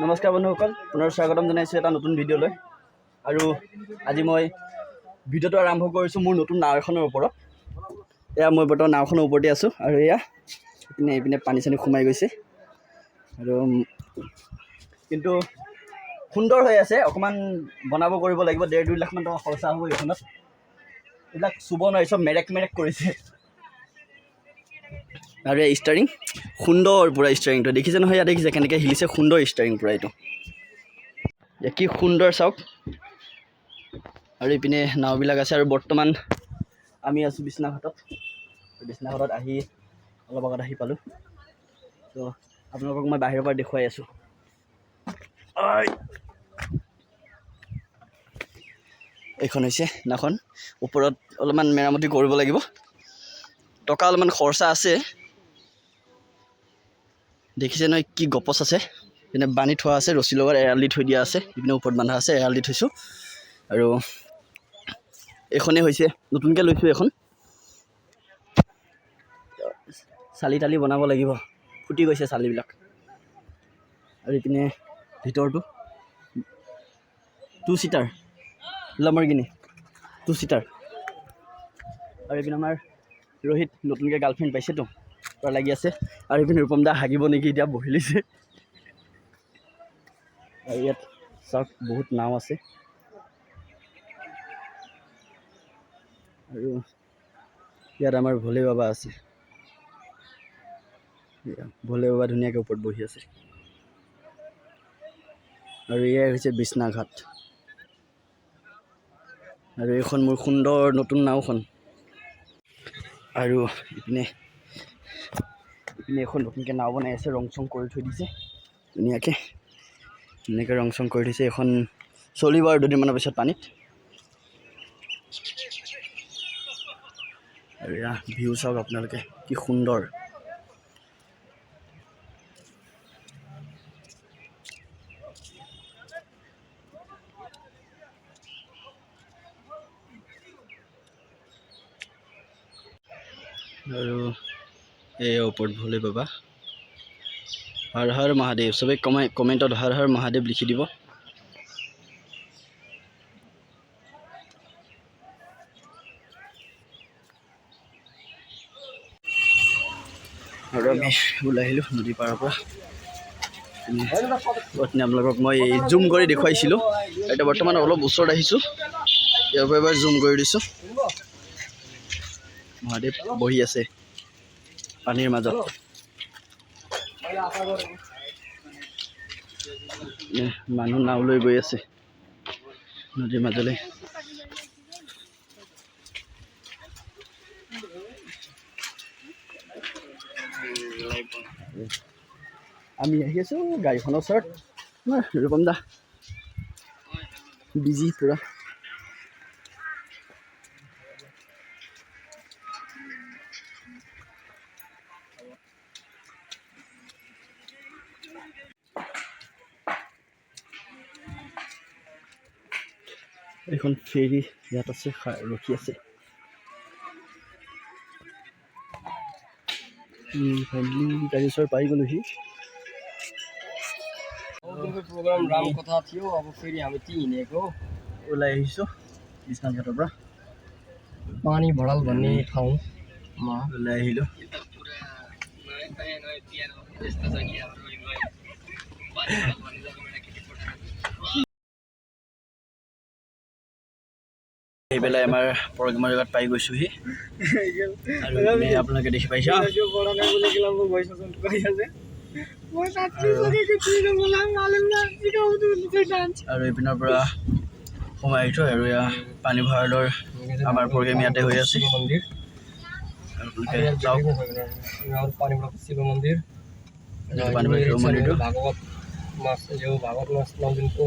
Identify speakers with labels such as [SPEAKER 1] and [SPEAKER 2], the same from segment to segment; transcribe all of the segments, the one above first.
[SPEAKER 1] নমস্কাৰ বন্ধুসকল, পুনৰ স্বাগতম জনাইছোঁ এটা নতুন ভিডিঅ'লৈ। আৰু আজি মই ভিডিঅ'টো আৰম্ভ কৰিছোঁ মোৰ নতুন নাও এখনৰ ওপৰত। এয়া মই বৰ্তমান নাওখনৰ ওপৰতে আছোঁ আৰু এয়া ইপিনে এইপিনে পানী চানী সোমাই গৈছে। আৰু কিন্তু সুন্দৰ হৈ আছে, অকণমান বনাব কৰিব লাগিব ডেৰ দুই লাখমান টকা খৰচা হ'ব এইখনত। এইবিলাক চুব নোৱাৰি, চব মেৰেক মেৰেক কৰিছে। আৰু ষ্টাৰিং সুন্দৰ পূৰা ষ্টাৰিংটো দেখিছে নহয় ইয়াত দেখিছে কেনেকৈ হিলিছে সুন্দৰ ষ্টাৰিং পূৰা এইটো। কি সুন্দৰ চাওক। আৰু ইপিনে নাওবিলাক আছে আৰু বৰ্তমান আমি আছোঁ বিশ্বনাথঘাটত বিশ্বনাথঘাটত আহি অলপ আগত আহি পালোঁ। ত' আপোনালোকক মই বাহিৰৰ পৰা দেখুৱাই আছোঁ। এইখন হৈছে নাওখন। ওপৰত অলপমান মেৰামতি কৰিব লাগিব। টকা অলপমান খৰচা আছে। দেখিছে নহয় কি গপচ আছে? পিনে বান্ধি থোৱা আছে ৰছী লগত এৰাল দি থৈ দিয়া আছে ইপিনে ওপৰত বন্ধা আছে এৰাল দি থৈছোঁ। আৰু এইখনেই হৈছে নতুনকৈ লৈছোঁ এখন চালি তালি বনাব লাগিব ফুটি গৈছে চালিবিলাক। আৰু ইপিনে ভিতৰটো two seater Lamborghini two seater আৰু এইপিনে আমাৰ ৰোহিত নতুনকৈ গাৰ্লফ্ৰেণ্ড পাইছেতো। পূৰা লাগি আছে। আৰু এইপিনে ৰূপম দা হাগিব নেকি, এতিয়া বহিলিছে আৰু ইয়াত চাওক, বহুত নাও আছে। আৰু ইয়াত আমাৰ ভোলে বাবা আছে। ভোলে বাবা ধুনীয়াকৈ ওপৰত বহি আছে। আৰু এয়াই হৈছে বিছনাঘাট আৰু এইখন মোৰ সুন্দৰ নতুন নাওখন। আৰু ইপিনে ইপিনে এখন নতুনকৈ নাও বনাই আছে ৰং চং কৰি থৈ দিছে। ধুনীয়াকৈ। ধুনীয়াকৈ ৰং চং কৰি থৈছে এখন চলিব আৰু দুদিনমানৰ পিছত পানীত। এয়া ভিউ চাওক আপোনালোকে, কি সুন্দৰ। আৰু এই ওপৰত ভোলে বাবা হৰ হৰ মহাদেৱ চবেই কমাই কমেণ্টত হৰ হৰ মহাদেৱ লিখি দিব। আৰু আমি ওলাই আহিলোঁ নদী পাৰৰ পৰা। আপোনালোকক মই জুম কৰি দেখুৱাইছিলোঁ। এতিয়া বৰ্তমান অলপ ওচৰত আহিছোঁ। ইয়াৰ পৰা এবাৰ জুম কৰি দিছোঁ। মহাদেৱ বহি আছে। পানীৰ মাজত মানুহ নাও লৈ গৈ আছে। নদীৰ মাজলৈ। আমি আহি আছোঁ, গাড়ীখনৰ ওচৰত। ৰূপম দা। বিজি পূৰা। এইখন ফেৰী ইয়াত আছে খা- ৰখি আছে ফাইনেলি গাড়ী ওচৰ পাই গ'লোহি
[SPEAKER 2] प्रोग्राम राम्रो कथा थियो अब फेरि हामी ती हिँडेको
[SPEAKER 1] ওলাই আহিছোঁ বিশ্বনাথ ঘাটৰ পৰা
[SPEAKER 2] पानी भडाल भन्ने ठाउँमा
[SPEAKER 1] ওলাই আহিলোঁ আহি পেলাই আমাৰ প্ৰগ্ৰেমৰ জেগাত পাই গৈছোহি। আপোনালোকে দেখি পাইছা? আৰু এইপিনৰ পৰা সোমাই আহিছোঁ আৰু এয়া পানী ভঁৰালৰ আমাৰ প্ৰগ্ৰেম ইয়াতে হৈ আছে।
[SPEAKER 2] মন্দিৰ ভাগৱত মাছ ভাগৱত মাছ নদিनको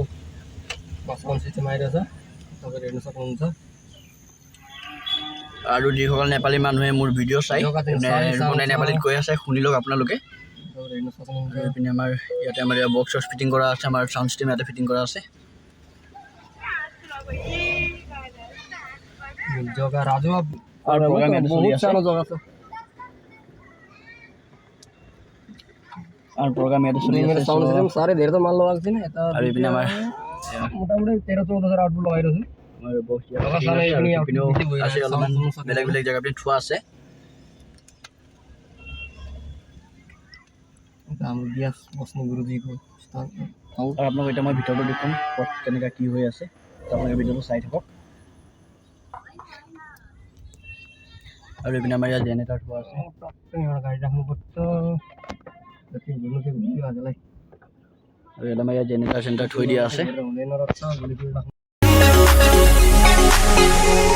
[SPEAKER 2] মাছ মাছ चाहिँ माइरहेछ तपाईँ हेर्नु सक्नुहुन्छ
[SPEAKER 1] আৰু যিসকল নেপালী মানুহে মোৰ ভিডিঅ' চাই মানে, মানে নেপালীত কৈ আছে শুনি লওক আপোনালোকে। পিনে আমাৰ ইয়াতে আমাৰ বক্স চক্স ফিটিং কৰা আছে আমাৰ চাউণ্ড ছিষ্টেম ইয়াতে ফিটিং কৰা আছে। আৰু প্ৰগ্ৰাম এটা শুনে
[SPEAKER 2] সাউন্ড সিস্টেম সারে দের তো মাল লাগছে না এটা
[SPEAKER 1] আর এখানে আমার
[SPEAKER 2] মোটামুটি 13 14000 আউটপুট লাগাই রয়েছে
[SPEAKER 1] বেলেগ বেলেগ জেগা পিনে থোৱা আছে। আপোনালোকক এতিয়া মই ভিতৰতো দেখুৱাম ক'ত কেনেকুৱা কি হৈ আছে। আপোনালোকে ভিডিঅ'টো চাই থাকক। আৰু এইপিনে আমাৰ ইয়াত জেনেৰেটাৰ থোৱা আছে। আৰু ইয়াত আমাৰ ইয়াত জেনেৰেটাৰ চেণ্টাৰ থৈ দিয়া আছে।
[SPEAKER 2] গুলি কৰি ৰাখোঁ